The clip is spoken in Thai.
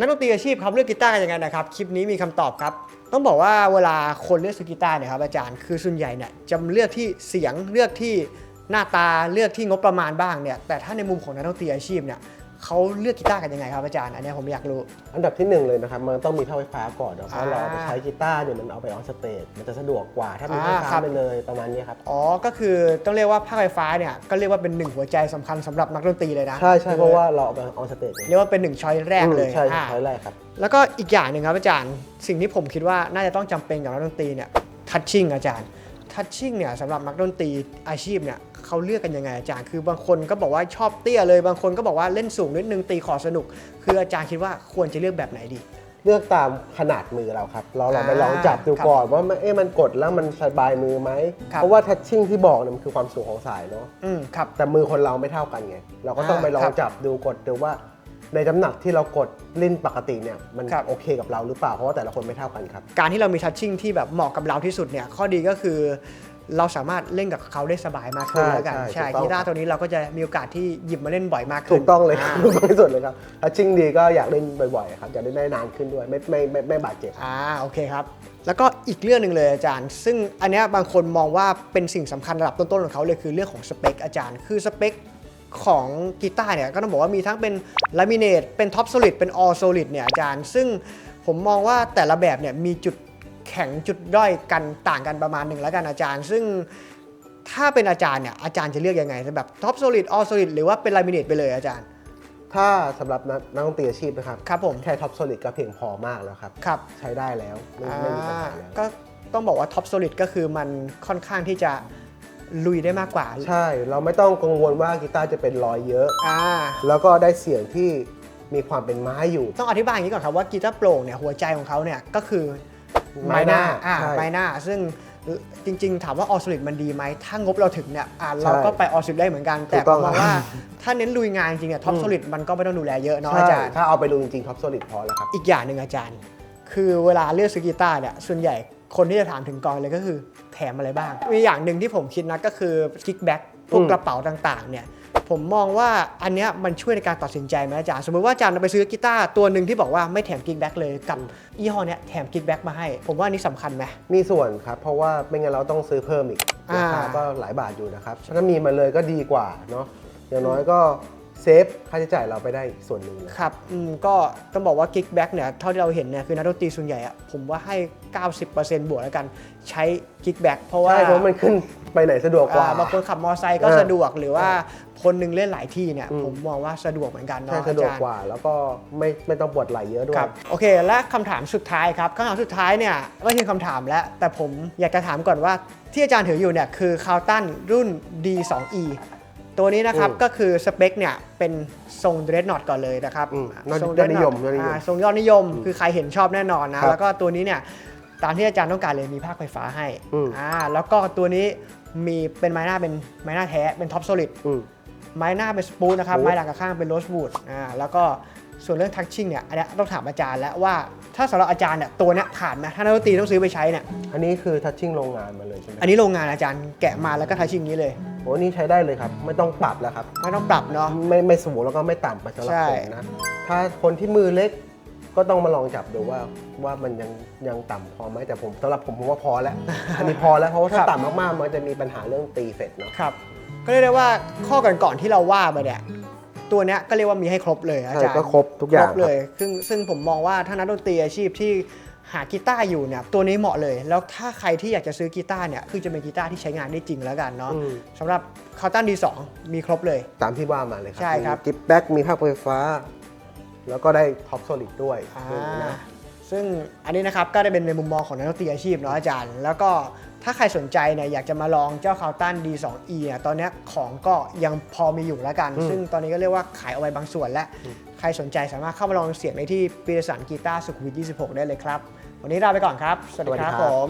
นักดนตรีอาชีพครับเลือกกีตาร์กันยังไงนะครับ คลิปนี้มีคำตอบครับ ต้องบอกว่าเวลาคนเลือกซื้อกีตาร์เนี่ยครับอาจารย์คือส่วนใหญ่เนี่ยจะเลือกที่เสียงเลือกที่หน้าตาเลือกที่งบประมาณบ้างเนี่ยแต่ถ้าในมุมของนักดนตรีอาชีพเนี่ย เขาเลือกกีตาร์กันยังไงครับอาจารย์ อันเนี้ยผมอยากรู้ อันดับที่หนึ่งเลยนะครับมันต้องมีท่อไฟฟ้าก่อนเนาะเพราะอ่าเราเอาไปใช้กีตาร์เนี่ยมันเอาไปออนสเตจมันจะสะดวกกว่าถ้ามีไฟอ่าฟ้าครับไปเลยประมาณนี้ครับอ๋อก็คือต้องเรียกว่าภาคไฟฟ้าเนี่ยก็เรียกว่าเป็นหนึ่งหัวใจสำคัญสำหรับนักดนตรีเลยนะใช่ใช่เพราะว่าเราเอาไปออนสเตจเรียกว่าเป็นหนึ่งช้อยแรกเลยใช่อ่าใช่แรกครับแล้วก็อีกอย่างหนึ่งครับอาจารย์สิ่งที่ผมคิดว่าน่าจะต้องจำเป็นกับนักดนตรีเนี่ยทัชชิ่งอาจารย์ทัชชิ่งเนี่ยสำหรับนักดนตรีอาชีพเนี่ย เขาเลือกกันยังไงอาจารย์ คือบางคนก็บอกว่าชอบเตี้ยเลย บางคนก็บอกว่าเล่นสูงนิดนึงตีขอสนุก คืออาจารย์คิดว่าควรจะเลือกแบบไหนดี เลือกตามขนาดมือเราครับ เราลองไปอ่าลองจับดูครับก่อนว่ามันเอ๊ะมันกดแล้วมันสบายมือไหมครับเพราะว่าทัชชิ่งที่บอกเนี่ยมันคือความสูงของสายเนาะอืมครับ แต่มือคนเราไม่เท่ากันไง เราก็ต้องอ่าไปลอครังบจับดูกดดูว่าในน้ำหนักที่เรากดลิ้นปกติเนี่ยมันครับโอเคกับเราหรือเปล่าเพราะว่าแต่ละคนไม่เท่ากันครับ การที่เรามีทัชชิ่งที่แบบเหมาะกับเราที่สุดเนี่ยข้อดีก็คือ เราสามารถเล่นกับเขาได้สบายมากขึ้นใช่แล้วกัน ใช่ใช่ถูกต้องกีตาร์ตัวนี้เราก็จะมีโอกาสที่หยิบมาเล่นบ่อยมากขึ้น ถูกต้องเลยครับาถูกต้องที่สุดเลยครับทัชชิ่งดีก็อยากเล่นบ่อยๆครับอยากเล่นได้นานขึ้นด้วยไม่ไม่ไม่ไม่บาดเจ็บอ่าโอเคครับ แล้วก็อีกเรื่องหนึ่งเลยอาจารย์ ซึ่งอันเนี้ยบางคนมองว่าเป็นสิ่งสำคัญระดับต้นๆของเขาเลยคือเรื่องของสเปคอาจารย์คือสเปคของกีตาร์เนี่ยก็ต้องบอกว่ามีทั้งเป็นลามิเนตเป็นท็อปโซลิดเป็นออ l โซลิดเนี่ยอาจารย์ ซึ่งผมมองว่าแต่ละแบบเนี่ยมีจุด แข็งจุดด้อยกันต่างกันประมาณหนึ่งแล้วกันอาจารย์ ซึ่งถ้าเป็นอาจารย์เนี่ยอาจารย์จะเลือกยังไงแบบท็อปโซลิดออ l โซลิดหรือว่าเป็นลามิเนตไปเลยอาจารย์ ถ้าสำหรับนักนักดนตรีอาชีพนะครับครับผมแค่ท็อปโซลิดก็เพียงพอมากแล้วครับครับใช้ได้แล้วไม่ไม่มีปัญหาแล้วก็ต้องบอกว่าท็อปโซลิดก็คือมันค่อนข้างที่จะลุยได้มากกว่า ใช่ เราไม่ต้องกังวลว่ากีตาร์จะเป็นรอยเยอะอ่าแล้วก็ได้เสียงที่มีความเป็นไม้อยู่ ต้องอธิบายอย่างนี้ก่อนครับว่ากีตาร์โปร่งเนี่ยหัวใจของเขาเนี่ยก็คือ ไม้หน้าอ่าใช่ ไม้หน้า ซึ่งจริง ๆ ถามว่าออสลิดมันดีไหม ถ้างบเราถึงเนี่ยอ่าเราก็ไปออสลิดได้เหมือนกันถูแต่กต้องผมมองว่าถ้าเน้นลุยงานจริงๆเนี่ยท็อปอืมโซลิดมันก็ไม่ต้องดูแลเยอะเนาะใช่อาจารย์ ถ้าเอาไปดูจริงๆท็อปโซลิดพอแล้วครับ อีกอย่างหนึ่งอาจารย์ คือเวลาเลือกซื้อกีตาร์เนี่ยส่วนใหญ่คนที่จะถามถึงกองเลยก็คือแถมอะไรบ้าง มีอย่างหนึ่งที่ผมคิดนะก็คือกิ๊กแบ็กพวกอืมกระเป๋าต่างๆเนี่ย ผมมองว่าอันเนี้ยมันช่วยในการตัดสินใจไหมอาจารย์ สมมติว่าอาจารย์ไปซื้อกีตาร์ตัวหนึ่งที่บอกว่าไม่แถมกิ๊กแบ็กเลยกับยี่ห้อเนี้ยแถมกิ๊กแบ็กมาให้ ผมว่าอันนี้สำคัญไหม มีส่วนครับ เพราะว่าไม่งั้นเราต้องซื้อเพิ่มอีกอ่าราคาก็หลายบาทอยู่นะครับถ้ามีมาเลยก็ดีกว่าเนาะอย่างน้อยก็ เซฟค่าใช้จ่ายเราไปได้อีกส่วนหนึ่งเลย ครับอืมก็ต้องบอกว่ากิ๊กแบ็กเนี่ยเท่าที่เราเห็นเนี่ยคือนักดนตรีส่วนใหญ่อะผมว่าให้ 90%บวกแล้วกันใช้กิ๊กแบ็กเพราะว่า ใช่เพราะมันขึ้นไปไหนสะดวกกว่า อ่าบางคนขับมอไซค์ก็เออสะดวกหรือว่าคนหนึงเล่นหลายที่เนี่ยอืม ผมมองว่าสะดวกเหมือนกันใช่เนาะสะดวกอจรย์กว่า แล้วก็ไม่ไม่ต้องปวดไหล่เยอะด้วคย รับโอเค และคำถามสุดท้ายครับคำถามสุดท้ายเนี่ยไม่ใช่คำถามแล้ว แต่ผมอยากจะถามก่อนว่าที่อาจารย์ถืออยู่เนี่ยคือคาวตันรุ่น D2E ตัวนี้นะครับอืมก็คือสเปคเนี่ยเป็นทรงเดรดนอตก่อนเลยนะครับอืมทรงยอดนิยม Dreadnought ยอดนิยมอ่าทรงยอดนิยมคือใครเห็นชอบแน่นอนนะครับแล้วก็ตัวนี้เนี่ยตามที่อาจารย์ต้องการเลยมีภาคไฟฟ้าให้อืมอ่าแล้วก็ตัวนี้มีเป็นไม้หน้าเป็นไม้หน้าแท้เป็นท็อปโซลิดอืมไม้หน้าเป็นสปูนนะครับสปูนไม้หลังกับข้างเป็นโรสวูดอ่าแล้วก็ส่วนเรื่องทัชชิ่งเนี่ยอันเนี้ยต้องถามอาจารย์แล้วว่าถ้าสำหรับอาจารย์เนี่ยตัวเนี้ยผ่านไหมถ้านักดนตรีต้องซื้อไปใช้เนี่ยอันนี้คือทัชชิ่งโรงงานมาเลยใช่ไหมอันนี้โรงงานอาจารย์แกะมาแล้วก็ทัชชิ่งนี้เลย โอ้นี่ใช้ได้เลยครับ ไม่ต้องปรับแล้วครับ ไม่ต้องปรับเนาะ ไม่ไม่สูงแล้วก็ไม่ต่ำไปสำหรับใช่ ผมนะ ถ้าคนที่มือเล็กก็ต้องมาลองจับดูว่าว่ามันยังยังต่ำพอไหมแต่ผมสำหรับผมผมว่าพอแล้ว อันนี้พอแล้วเพราะว่าถ้าต่ำมากๆมันจะมีปัญหาเรื่องตีเฟดเนาะ ครับ ก็เรียกได้ว่าข้อก่อนๆที่เราว่าไปเนี่ย ตัวเนี้ยก็เรียกว่ามีให้ครบเลยอาใช่จารย์ก็ครบทุกอย่างครบเลยซึ่งซึ่งผมมองว่าถ้านักดนตรีอาชีพที่ หากีตาร์อยู่เนี่ยตัวนี้เหมาะเลย แล้วถ้าใครที่อยากจะซื้อกีตาร์เนี่ยคือจะเป็นกีตาร์ที่ใช้งานได้จริงแล้วกันเนาะอืม สำหรับคาร์ตันดีสมีครบเลย ตามที่ว่ามาเลยครัใช่ครับ มีกิฟแบ็กมีภาคไฟฟ้า แล้วก็ได้ท็อปโซลิดด้วยอ่านะซึ่งอันนี้นะครับก็ได้เป็นในมุมมองของนักดนตรีอาชีพเนาะอาจารย์ แล้วก็ ถ้าใครสนใจเนี่ยอยากจะมาลองเจ้าคาวตัน D2E เนี่ยตอนเนี้ยของก็ยังพอมีอยู่แล้วกันอืมซึ่งตอนนี้ก็เรียกว่าขายเอาไว้บางส่วนแล้ว ใครสนใจสามารถเข้ามาลองเสียงได้ที่ปีรสันกีตาร์สุขุมวิท 26 ได้เลยครับ วันนี้ลาไปก่อนครับ สวัสดีครับผม